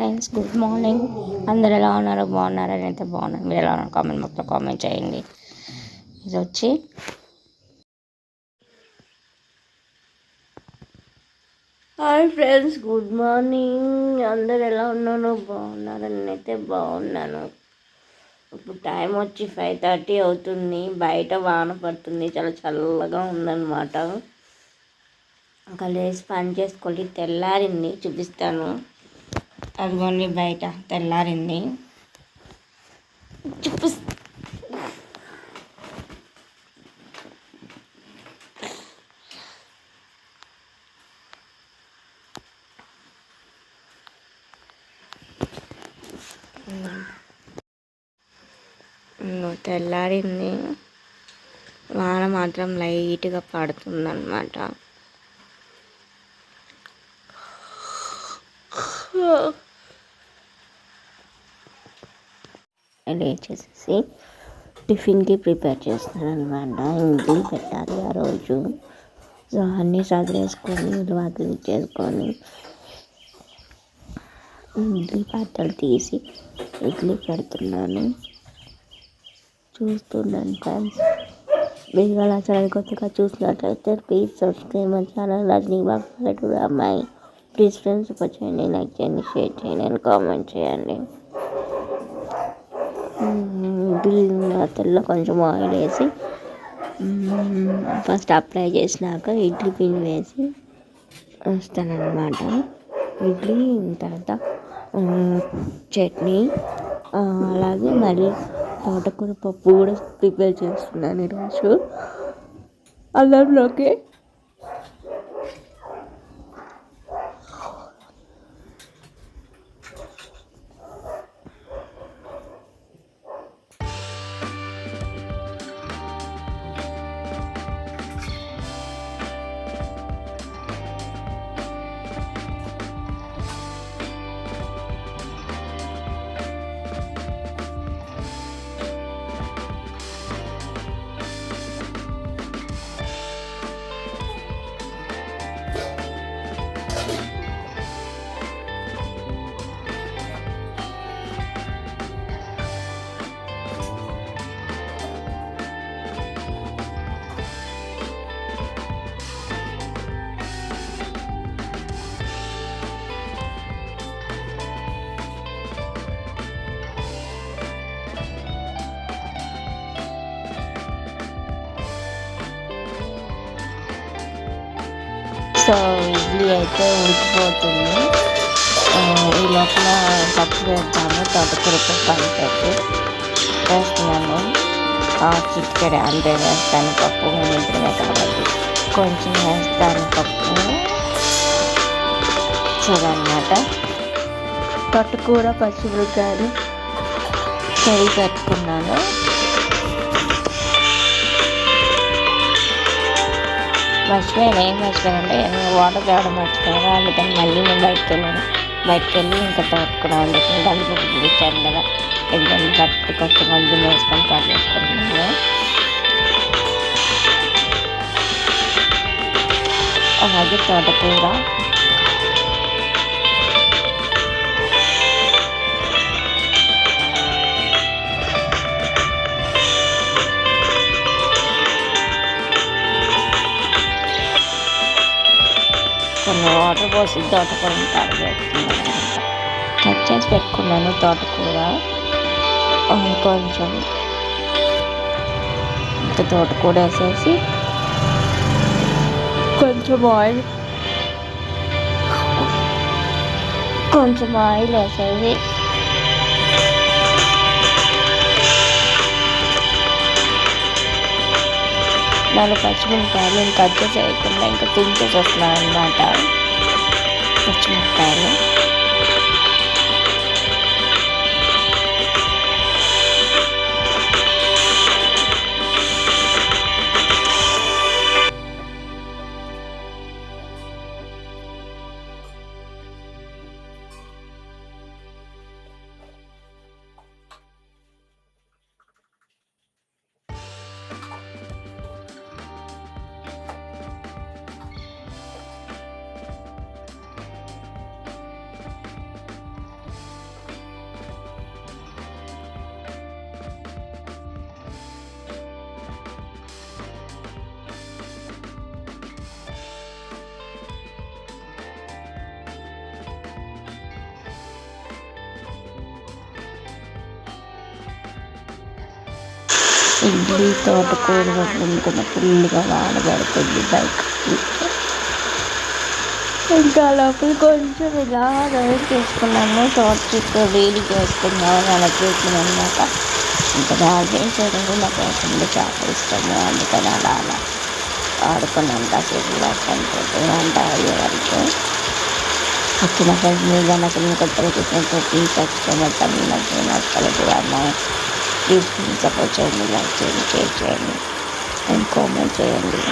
Friends good morning. అందరు ఎలా ఉన్నారు? బాగున్నారా? నేనైతే బాగున్నాను. మీరు ఎలా ఉన్నారు? కామెంట్ మొత్తం కామెంట్ చేయండి. ఇది వచ్చి హాయ్ ఫ్రెండ్స్ గుడ్ మార్నింగ్. అందరు ఎలా ఉన్నారో? బాగున్నారా? నేనైతే బాగున్నాను. ఇప్పుడు టైం వచ్చి ఫైవ్ థర్టీ అవుతుంది. బయట వాన పడుతుంది. చాలా చల్లగా ఉందన్నమాట. ఇంకా లేచి పని చేసుకోవాలి. తెల్లారింది. చూపిస్తాను. అదిగోండి బయట తెల్లారింది. చూపిస్ తెల్లారింది. వాన మాత్రం లైట్గా పడుతుందన్నమాట. లేచేసేసి టిఫిన్కి ప్రిపేర్ చేస్తాను అనమాట ఇడ్లీ పెట్టాలి ఆ రోజు సో అన్నీ చదివేసుకొని వాకిలి చేసుకొని ఇడ్లీ పాత్రలు తీసి ఇడ్లీ పెడుతున్నాను చూస్తున్నాను ఫ్రెండ్స్ మీరు అలా ఛానల్ కొత్తగా చూసినట్లయితే please subscribe my channel Rajini Babu పల్లెటూరు అమ్మాయి ప్లీజ్ ఫ్రెండ్స్ సపోర్ట్ చేయండి లైక్ చేయండి షేర్ చేయండి అండ్ కామెంట్ చేయండి ఇడ్లీ పాత్రలో కొంచెం ఆయిల్ వేసి hmm, ఫస్ట్ అప్లై చేసినాక ఇడ్లీ పిన్ వేసి వస్తానన్నమాట. ఇడ్లీ తర్వాత చట్నీ అలాగే మళ్ళీ తోటకూర పప్పు కూడా ప్రిపేర్ చేస్తున్నాను ఈరోజు. అల్లంలోకి సో ఇడ్లీ అయితే ఉడికిపోతుంది. ఈ లోపల పప్పు వేద్దాము తోటకూర పప్పు వేస్తున్నాము చెప్పి వేస్తున్నాను చిక్కడి వేస్తాను. పప్పు ఇంటినే కాబట్టి కొంచెం వేస్తాను పప్పు. చూడన్నమాట. తోటకూర పచ్చిమిరకాయలు కడిగి పెట్టుకున్నాను. మర్చిపోయాను ఏం మర్చిపోయానంటే వాటర్ తేవడం మర్చిపోయాను అందుకని మళ్ళీ నేను బయటకు వెళ్ళాను బయటకు వెళ్ళి ఇంకా తోడుకున్నాను కలిపి ఇచ్చాను కదా ఎగ్జామ్ కట్టి కొంచెం మంది వేసుకొని కట్ చేసుకున్నాను అలాగే తోటకూర వాటర్ పోసి తోటకూరని కడిగేస్తున్నాను కట్ చేసి పెట్టుకున్నాను తోటకూర. కొంచెం ఇంకా తోటకూర వేసేసి కొంచెం ఆయిల్ కొంచెం ఆయిల్ వేసేసి నాలుగు పచ్చిమిరపకాయలు ఇంకా కట్ చేయకుండా ఇంకా తింటే వస్తున్నాను అనమాట పచ్చిమిరపకాయలు. ఇడ్లీ తోటకూర వండుకున్న ఫుల్గా వాడబడుతుంది బైక్ ఇంకా లోపల కొంచెం ఇలా రైడ్ చేసుకున్నాము. తోట చుట్టూ వేడి చేసుకున్నాము. అలా చేసినాం అనమాట ఇంకా బాగా చూడండి నాకు అసలు చాలా ఇష్టము. అందుకని అలా అలా ఆడుకున్నాం కాసేపు లేకపోతే వంట అయ్యే వరకు. వచ్చిన ఫ్రెండ్స్ మీద నాకు నేను కొత్తగా చూసినట్టు ప్లీజ్ సబ్స్క్రైబ్ అవుతాను నాకు నచ్చలేదు అన్న ప్లీజ్ సపోర్ట్ చేయండి లైక్ చేయండి షేర్ చేయండి అండ్ కామెంట్ చేయండి